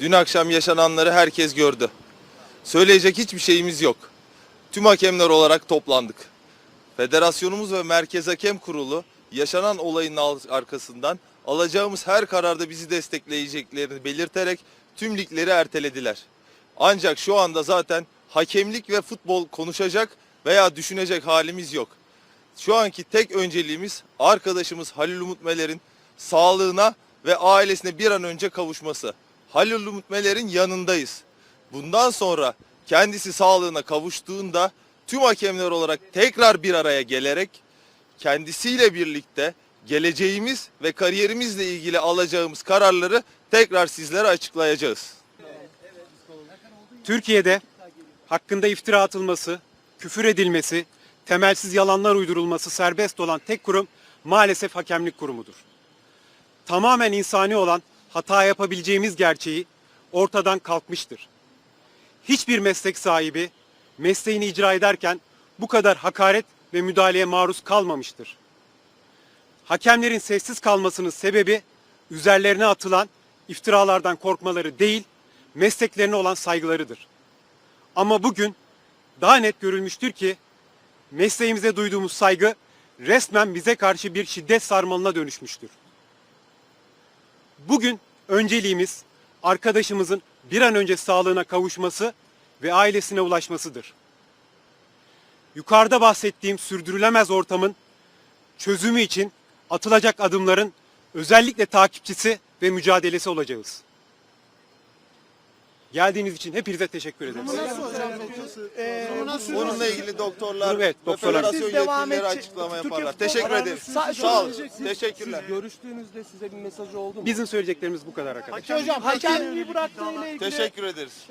Dün akşam yaşananları herkes gördü. Söyleyecek hiçbir şeyimiz yok. Tüm hakemler olarak toplandık. Federasyonumuz ve Merkez Hakem Kurulu yaşanan olayın arkasından alacağımız her kararda bizi destekleyeceklerini belirterek tüm ligleri ertelediler. Ancak şu anda zaten hakemlik ve futbol konuşacak veya düşünecek halimiz yok. Şu anki tek önceliğimiz arkadaşımız Halil Umut Meler'in sağlığına ve ailesine bir an önce kavuşması. Halil Umut Meler'in yanındayız. Bundan sonra kendisi sağlığına kavuştuğunda tüm hakemler olarak tekrar bir araya gelerek kendisiyle birlikte geleceğimiz ve kariyerimizle ilgili alacağımız kararları tekrar sizlere açıklayacağız. Türkiye'de hakkında iftira atılması, küfür edilmesi, temelsiz yalanlar uydurulması serbest olan tek kurum maalesef hakemlik kurumudur. Tamamen insani olan hata yapabileceğimiz gerçeği ortadan kalkmıştır. Hiçbir meslek sahibi mesleğini icra ederken bu kadar hakaret ve müdahaleye maruz kalmamıştır. Hakemlerin sessiz kalmasının sebebi üzerlerine atılan iftiralardan korkmaları değil, mesleklerine olan saygılarıdır. Ama bugün daha net görülmüştür ki mesleğimize duyduğumuz saygı resmen bize karşı bir şiddet sarmalına dönüşmüştür. Bugün önceliğimiz arkadaşımızın bir an önce sağlığına kavuşması ve ailesine ulaşmasıdır. Yukarıda bahsettiğim sürdürülemez ortamın çözümü için atılacak adımların özellikle takipçisi ve mücadelesi olacağız. Geldiğiniz için hepinize teşekkür ederiz. Bununla ilgili doktorlar Evet, ve doktorlar. federasyon Siz devam yetkilileri edecek- açıklama Türkiye yaparlar. futbol Teşekkür aranız- ederim. Sa- Sağ olun. Teşekkürler. Görüştüğünüzde size bir mesajı oldu mu? Bizim söyleyeceklerimiz bu kadar arkadaşlar. Hocam hakemliği bıraktığıyla ilgili Teşekkür ederiz.